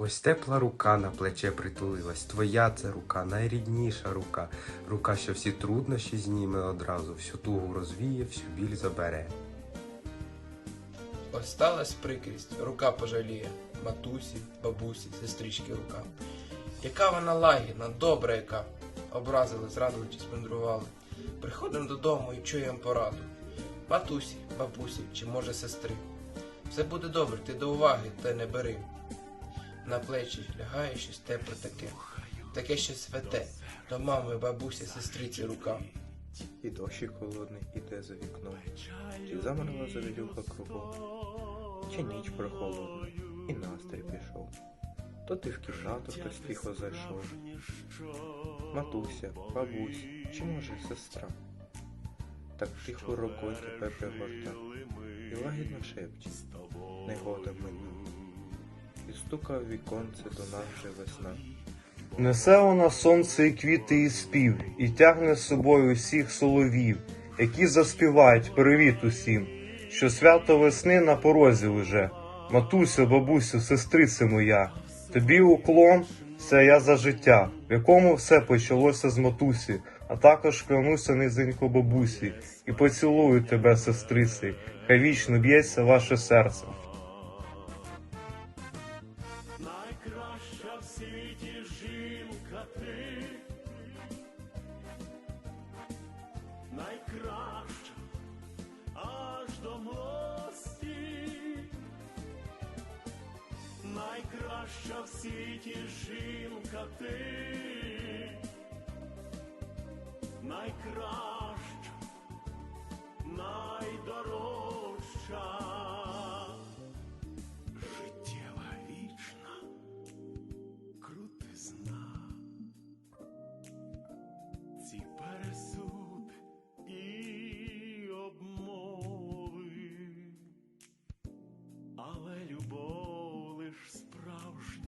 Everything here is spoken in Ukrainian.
Ось тепла рука на плече притулилась. Твоя це рука, найрідніша рука. Рука, що всі труднощі зніме одразу, всю тугу розвіє, всю біль забере. Ось сталась прикрість, рука пожаліє, матусі, бабусі, сестрички рука. Яка вона лагідна, добра яка. Образили, зрадили чи спендрували. Приходим додому і чуєм пораду. Матусі, бабусі, чи може сестри. Все буде добре, ти до уваги, та не бери. На плечі лягає щось тепле таке, таке щось святе, до мами, бабусі, сестриці рука. І дощик холодний іде за вікном, чи замерла завірюха кругом, чи ніч прохолодна, і настрій пішов. То ти в кімнату хтось тихо зайшов. Матуся, бабусь, чи може сестра? Так тихо рукою тебе пригорта, і лагідно шепче, негода мені. І стука віконце до же весна. Несе вона сонце і квіти і спів, і тягне з собою усіх соловів, які заспівають привіт усім, що свято весни на порозі уже. Матусю, бабусю, сестрице моя, тобі уклон це я за життя, в якому все почалося з матусі, а також клянуся низенько бабусі, і поцілую тебе, сестриці, хай вічно б'ється ваше серце. Найкраща в світі жінка ти, найкраща аж до млості, найкраща в світі жінка ти, найкраща, se para sua